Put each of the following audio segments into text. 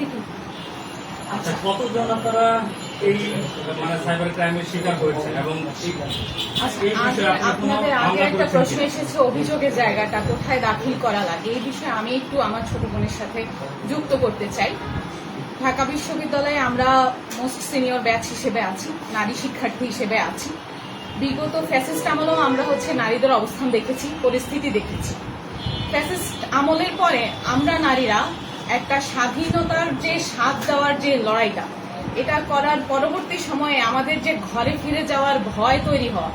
দেখি আচ্ছা কতজন আপনারা এই মানে সাইবার ক্রাইমের শিকার হয়েছেন এবং আচ্ছা, আপনাদের আগে একটা প্রশ্ন এসেছে অভিযোগের জায়গাটা কোথায় দাখিল করা লাগে? এই বিষয়ে আমি একটু আমার ছোট বোনের সাথে যুক্ত করতে চাই। ঢাকা বিশ্ববিদ্যালয়ে আমরা মোস্ট সিনিয়র ব্যাচ হিসেবে আছি নারী শিক্ষার্থী হিসেবে আছি। বিগত ফ্যাসিস্ট আমলেও আমরা হচ্ছে নারীদের অবস্থান দেখেছি পরিস্থিতি দেখেছি। ফ্যাসিস্ট আমলের পরে আমরা নারীরা একটা স্বাধীনতার যে স্বাদ দেওয়ার যে লড়াইটা, এটা করার পরবর্তী সময়ে আমাদের যে ঘরে ফিরে যাওয়ার ভয় তৈরি হওয়া,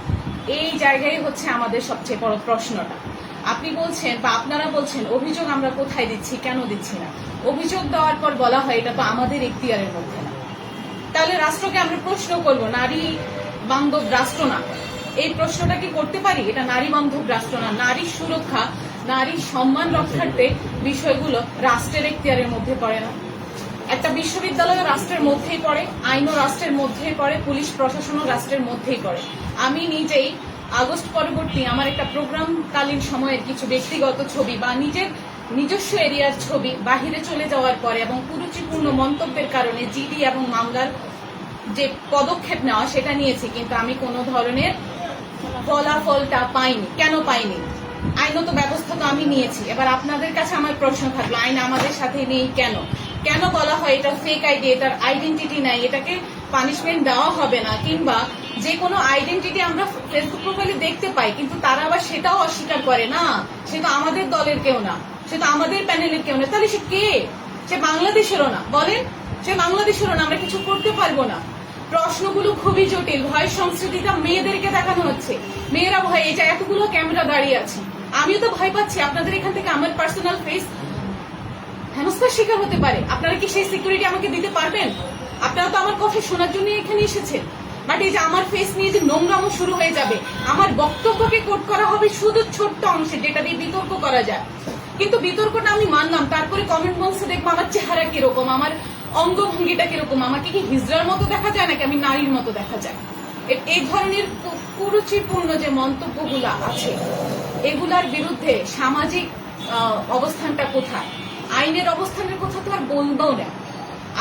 এই জায়গায় হচ্ছে আমাদের সবচেয়ে বড় প্রশ্নটা। আপনি বলছেন বা আপনারা বলছেন, অভিযোগ আমরা কোথায় দিচ্ছি, কেন দিচ্ছি না? অভিযোগ দেওয়ার পর বলা হয় এটা তো আমাদের এখতিয়ারের মধ্যে না। তাহলে রাষ্ট্রকে আমরা প্রশ্ন করব, নারী বান্ধব রাষ্ট্র না। এই প্রশ্নটা কি করতে পারি? এটা নারী বান্ধব রাষ্ট্র না। নারীর সুরক্ষা নারীর সম্মান রক্ষার্থে বিষয়গুলো রাষ্ট্রের এখতিয়ারের মধ্যে পড়ে না। একটা বিশ্ববিদ্যালয় রাষ্ট্রের মধ্যেই পড়ে, আইনও রাষ্ট্রের মধ্যেই পড়ে, পুলিশ প্রশাসনও রাষ্ট্রের মধ্যেই পড়ে। আমি নিজেই আগস্ট পরবর্তী আমার একটা প্রোগ্রামকালীন সময়ের কিছু ব্যক্তিগত ছবি বা নিজের নিজস্ব এরিয়ার ছবি বাহিরে চলে যাওয়ার পরে এবং কুরুচিপূর্ণ মন্তব্যের কারণে জিডি এবং মামলার যে পদক্ষেপ নেওয়া সেটা নিয়েছি, কিন্তু আমি কোনো ধরনের ফলাফলটা পাইনি। কেন পাইনি? আইনত ব্যবস্থা তো আমি নিয়েছি। এবার আপনাদের কাছে আমার প্রশ্ন থাকল, আইন আমাদের সাথে নেই কেন? কেন বলা হয় এটা ফেক আইডি এটার আইডেন্টিটি নাই? এটাকে পানিশমেন্ট দেওয়া হবে না? কিংবা যে কোনো আইডেন্টিটি আমরা ফেসবুক প্রোফাইলে দেখতে পাই, কিন্তু তারা আবার সেটাও অস্বীকার করে না? সে তো আমাদের দলের কেউ না। সে তো আমাদের প্যানেলের কেউ না। তাহলে সে কে? সে বাংলাদেশেরও না। বলেন, সে বাংলাদেশেরও না। আমরা কিছু করতে পারব না। প্রশ্নগুলো খুবই জটিল। ভয় সংস্কৃতিটা মেয়েদেরকে দেখানো হচ্ছে। মেয়েরা ভয়, এই যে এতগুলো ক্যামেরা দাঁড়িয়ে আছে। আমিও তো ভয় পাচ্ছি। আপনাদের এখান থেকে আমার পার্সোনাল ফেস হেনস্থার শিকার হতে পারে। আপনারা কি সেই সিকিউরিটি আমাকে দিতে পারবেন? আপনারা তো আমার কথা শোনার জন্য এখানে এসেছেন। বাট এই যে আমার ফেস নিয়ে যে নোংরামো শুরু হয়ে যাবে, আমার বক্তব্যকে কোট করা হবে শুধু ছোট্ট অংশে, যেটা দিয়ে বিতর্ক করা যায়। কিন্তু বিতর্কটা আমি মানলাম, তারপরে কমেন্ট বক্সে দেখব আমার চেহারা কীরকম, আমার অঙ্গভঙ্গিটা কীরকম, আমাকে কি হিজড়ার মতো দেখা যায় নাকি আমি নারীর মতো দেখা যায়? এই ধরনের কুরুচিপূর্ণ যে মন্তব্যগুলো আছে এগুলার বিরুদ্ধে সামাজিক অবস্থানটা কোথায়? আইনের অবস্থানের কথা তো আর বলব না।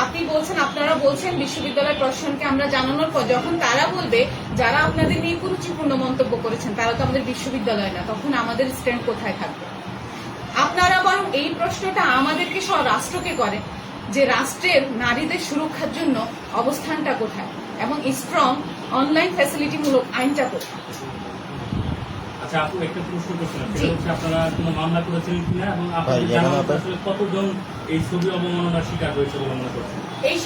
আপনি বলছেন, আপনারা বলছেন বিশ্ববিদ্যালয় প্রশাসনকে আমরা জানানোর পর যখন তারা বলবে, যারা আপনাদের নিয়ে কুরুচিপূর্ণ মন্তব্য করেছেন, তারা তো আমাদের বিশ্ববিদ্যালয় না, তখন আমাদের স্ট্যান্ড কোথায় থাকবে? আপনারা বরং এই প্রশ্নটা আমাদেরকে সব রাষ্ট্রকে করে যে রাষ্ট্রের নারীদের সুরক্ষার জন্য অবস্থানটা কোথায় এবং স্ট্রং অনলাইন ফ্যাসিলিটিমূলক আইনটা কোথায়? আচ্ছা আপু একটা প্রশ্ন করছিলাম সেটা হচ্ছে আপনারা কোনো মামলা করেছিলেন কিনা এবং আপনাদের জানা এখানে মতে আপনার- আসলে কতজন এই ছবি অবমাননার শিকার হয়েছে বলে মনে করছেন? এই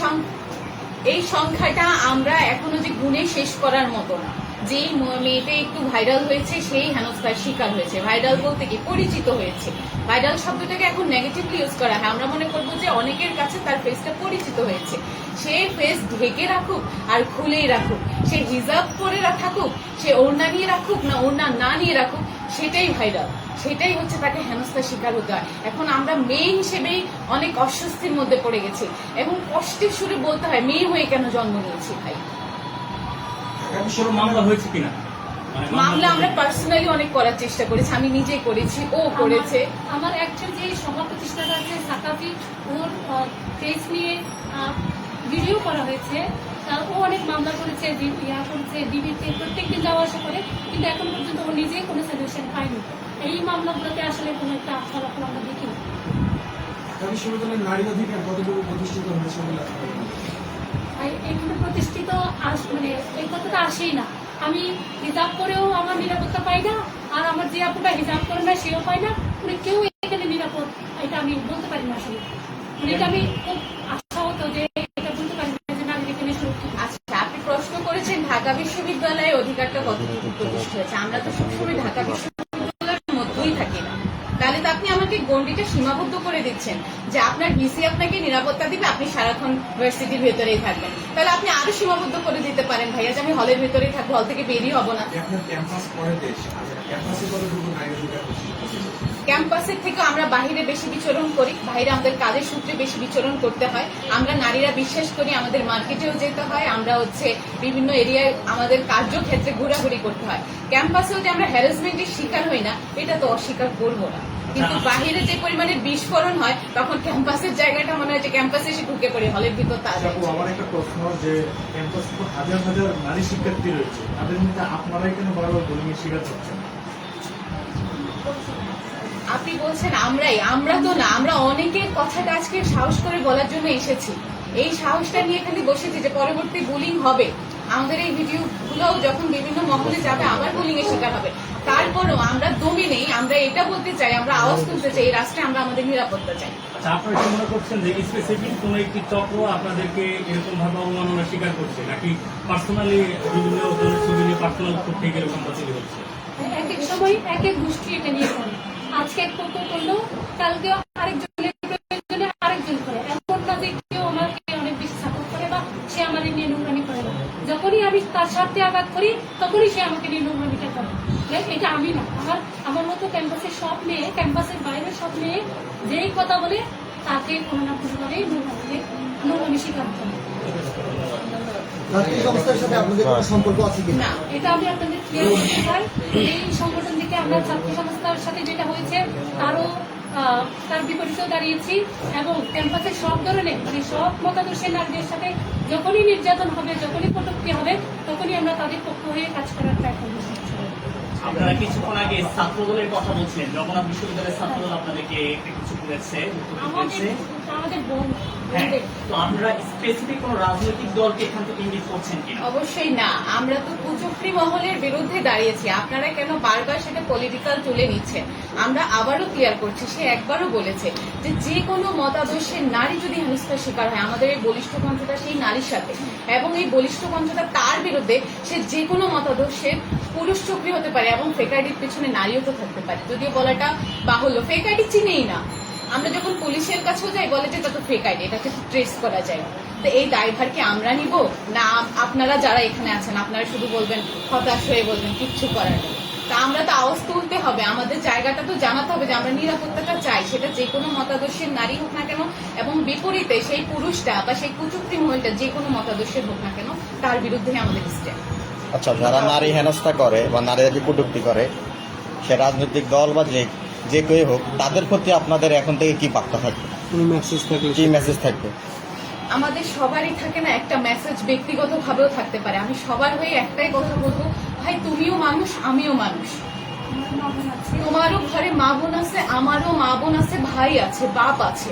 এই সংখ্যাটা আমরা এখনও যে গুণে শেষ করার মতো না। যে মেয়েটা একটু ভাইরাল হয়েছে সেই হেনস্থার শিকার হয়েছে। ভাইরাল বলতে কি? পরিচিত হয়েছে। ভাইরাল শব্দটাকে এখন নেগেটিভলি ইউজ করা হয়। আমরা মনে করব যে অনেকের কাছে তার ফেসটা পরিচিত হয়েছে। সে ফেস ঢেকে রাখুক আর খুলেই রাখুক সে হিজাব করে থাকুক সে ওড়না নিয়ে রাখুক না ওড়না না নিয়ে রাখুক সেটাই ভাইরাল সেটাই হচ্ছে তাকে হেনস্থার শিকার হতে হয়। এখন আমরা মেয়ে হিসেবেই অনেক অস্বস্তির মধ্যে পড়ে গেছি এবং কষ্টের সুরে বলতে হয় মেয়ে হয়ে কেন জন্ম নিয়েছি ভাই? মামলা হয়েছে কিনা? মানে মামলা আমরা পার্সোনালি অনেক করার চেষ্টা করেছি আমি নিজে করেছি ও করেছে। আমার- একজন যে সভা প্রতিষ্ঠাতা আছে সাকাফি ওর পেজ নিয়ে ভিডিও করা হয়েছে। ও অনেক মামলা করেছে ইয়া করেছে ডিবিতে প্রত্যেকদিন যাওয়া আসা করে কিন্তু এখন পর্যন্ত ও নিজেই কোনো সলিউশন পায়নি। এই মামলাগুলোতে আসলে কোনো একটা ফলাফল আমরা দেখিনি। ঢাকা বিশ্ববিদ্যালয়ের নারী অধিকার কতটুকু প্রতিষ্ঠিত হয়েছে বলে আপনি মনে এখানে প্রতিষ্ঠিত আস মানে এই কথাটা আসেই না। আমি হিজাব করেও আমার নিরাপত্তা পাই না আর আমার যে আপুটা হিজাব করে না সেও পায় না। কেউ এখানে নিরাপদ এটা আমি বলতে পারি না আসলে। মানে এটা আমি খুব আশা হতো যে এটা বলতে পারি না যে নারী এখানে সুরক্ষিত আচ্ছা আপনি প্রশ্ন করেছেন ঢাকা বিশ্ববিদ্যালয়ে অধিকারটা কতটুকু প্রতিষ্ঠা হয়েছে? আমরা তো সবসময় ঢাকা বিশ্ববিদ্যালয়ের মধ্যেই থাকি না তাহলে তো আপনি সীমাবদ্ধ করে দিচ্ছেন যে আপনার ভিসি আপনাকে নিরাপত্তা দিবে আপনি সারাক্ষণ ইউনিভার্সিটির ভেতরেই থাকবেন। তাহলে আপনি আরও সীমাবদ্ধ করে দিতে পারেন ভাইয়া যে আমি হলের ভেতরেই থাকব হল থেকে বেরিয়ে হব না? ক্যাম্পাসের থেকে আমরা বাহিরে বেশি বিচরণ করি বাইরে আমাদের কাজের সূত্রে বেশি বিচরণ করতে হয়। আমরা নারীরা বিশ্বাস করি আমাদের মার্কেটেও যেতে হয় আমরা হচ্ছে বিভিন্ন এরিয়ায় আমাদের কার্যক্ষেত্রে ঘোরাঘুরি করতে হয়। ক্যাম্পাসেও যে আমরা হ্যারাসমেন্টের শিকার হই না এটা তো অস্বীকার করব না। কিন্তু বাহিরে যে পরিমাণে বিস্ফোরণ হয় তখন ক্যাম্পাসের জায়গাটা মনে হয় যে ক্যাম্পাসে এসে ঢুকে পড়ে হলের ভিতর তা আমার একটা প্রশ্ন যে ক্যাম্পাসে তো হাজার হাজার নারী শিক্ষার্থী রয়েছে তাদের মধ্যে আপনারাই কেন বারবার বুলিং এর শিকার হচ্ছেন আপনি বলছেন আমরাই আমরা তো না আমরা অনেকের কথাটা আজকে সাহস করে বলার জন্য এসেছি। এই সাহসটা নিয়ে খালি বসেছি যে পরবর্তী বুলিং হবে। আমাদের এই ভিডিও গুলো যখন বিভিন্ন মহলে যাবে আবার বুলিং এর শিকার হবে। তারপরও আমরা দমে নেই আমরা এটা বলতে চাই আমরা আওয়াজ তুলতে চাই এই রাষ্ট্রে আমরা আমাদের নিরাপত্তা চাই। আচ্ছা আপনারা কি মনে করছেন যে স্পেসিফিক কোন একটি চক্র আপনাদেরকে এরকম ভাবে অবমাননার শিকার করছে? নাকি পার্সোনালি বিভিন্ন ধরনের ছবি নিয়ে পার্সোনাল থেকে এরকম তৈরি হচ্ছে? এক এক সময় এক এক গোষ্ঠী এটা নিয়ে করে আজকে এক পক্ষ করল কালকে আরেকজনের যখনই আমি তার স্বার্থে আঘাত করি তখনই সে আমাকে নিয়ে নোংরামিটা করে। দেখ, এটা আমি না। আমার আমার মতো ক্যাম্পাসের সব মেয়ে ক্যাম্পাসের বাইরের সব মেয়ে যেই কথা বলে তাকে কোনো না কোনোভাবেই নোংরামি নোংরামি স্বীকার করে। রাজনীতি সংস্থার সাথে আপনাদের কোনো সম্পর্ক আছে কি না এটা আমি আপনাদের ক্লিয়ার করতে চাই। এই সংগঠন থেকে আমরা ছাত্র সংস্থার সাথে যেটা হয়েছে তারও তার বিপরীতেও দাঁড়িয়েছি এবং ক্যাম্পাসে সব ধরনের মানে সব মতাদর্শের নারীদের সাথে যখনই নির্যাতন হবে যখনই কটূক্তি হবে তখনই আমরা তাদের পক্ষ হয়ে কাজ করার ট্রাই করব আপনারা কিছুক্ষণ আগে ছাত্রদলের কথা বলছিলেন জগন্নাথ বিশ্ববিদ্যালয়ের ছাত্রদল আপনাদেরকে কিছু করেছে আমাদের দিয়েছে আমাদের বোন হ্যাঁ বোনদের তো আপনারা স্পেসিফিক কোন রাজনৈতিক দলকে এখান থেকে ইঙ্গিত করছেন কিনা? অবশ্যই না। আমরা তো কুচক্রি মহলের বিরুদ্ধে দাঁড়িয়েছি। আপনারা কেন বারবার সেটা পলিটিক্যাল তুলে নিচ্ছেন? আমরা আবারও ক্লিয়ার করছি সে একবারও বলেছে যে যে কোনো মতাদর্শের নারী যদি হেনস্থার শিকার হয় আমাদের এই বলিষ্ঠ কণ্ঠটা সেই নারীর সাথে এবং এই বলিষ্ঠ কণ্ঠটা তার বিরুদ্ধে সে যে কোনো মতাদর্শের পুরুষ চক্রী হতে পারে এবং ফেক আইডির পেছনে নারীও তো থাকতে পারে। যদিও বলাটা বাহুল্য ফেক আইডি চিনেই না। আমরা যখন পুলিশের কাছেও যাই, বলে যে তা তো ফেক আইডি এটাকে ট্রেস করা যায়। তো এই দায়ভার কি আমরা নিব? না, আপনারা যারা এখানে আছেন, আপনারা শুধু বলবেন, হতাশ হয়ে বলবেন, কিচ্ছু করার নেই। তা আমরা তো আওয়াজ তুলতে হবে, আমাদের জায়গাটা তো জানাতে হবে যে আমরা নিরাপত্তাটা চাই। সেটা যে কোনো মতাদর্শের নারী হোক না কেন, এবং বিপরীতে সেই পুরুষটা বা সেই কুচুক্তি মহিলাটা যে কোনো মতাদর্শের হোক না কেন, তার বিরুদ্ধে আমাদের স্টেপ আচ্ছা যারা নারী হেনস্থা করে বা নারীদেরকে কটূক্তি করে, সে রাজনৈতিক দল বা যে যে কেউ হোক তাদের প্রতি আপনাদের এখন থেকে কি বার্তা থাকবে? কোনো মেসেজ থাকলে কি মেসেজ থাকবে? আমাদের সবারই থাকে না একটা মেসেজ ব্যক্তিগত ভাবেও থাকতে পারে। আমি সবার হয়ে একটাই কথা বলব ভাই তুমিও মানুষ আমিও মানুষ। তোমারও ঘরে মা বোন আছে আমারও মা বোন আছে ভাই আছে বাপ আছে।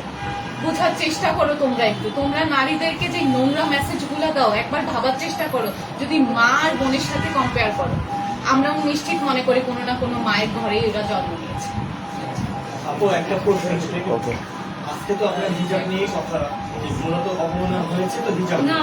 বোঝার চেষ্টা করো তোমরা একটু। তোমরা নারীদেরকে যে নোংরা মেসেজগুলা দাও একবার ভাবার চেষ্টা করো। যদি মা আর বোনের সাথে কম্পেয়ার করো আমরাও নিশ্চিত মনে করি কোনো না কোনো মায়ের ঘরেই ওরা জন্ম নিয়েছে। আপু একটা প্রশ্ন ছিল। ওকে আজকে তো আপনার হিজাব নিয়ে কথা মূলত অবমাননা হয়েছে তো হিজাব না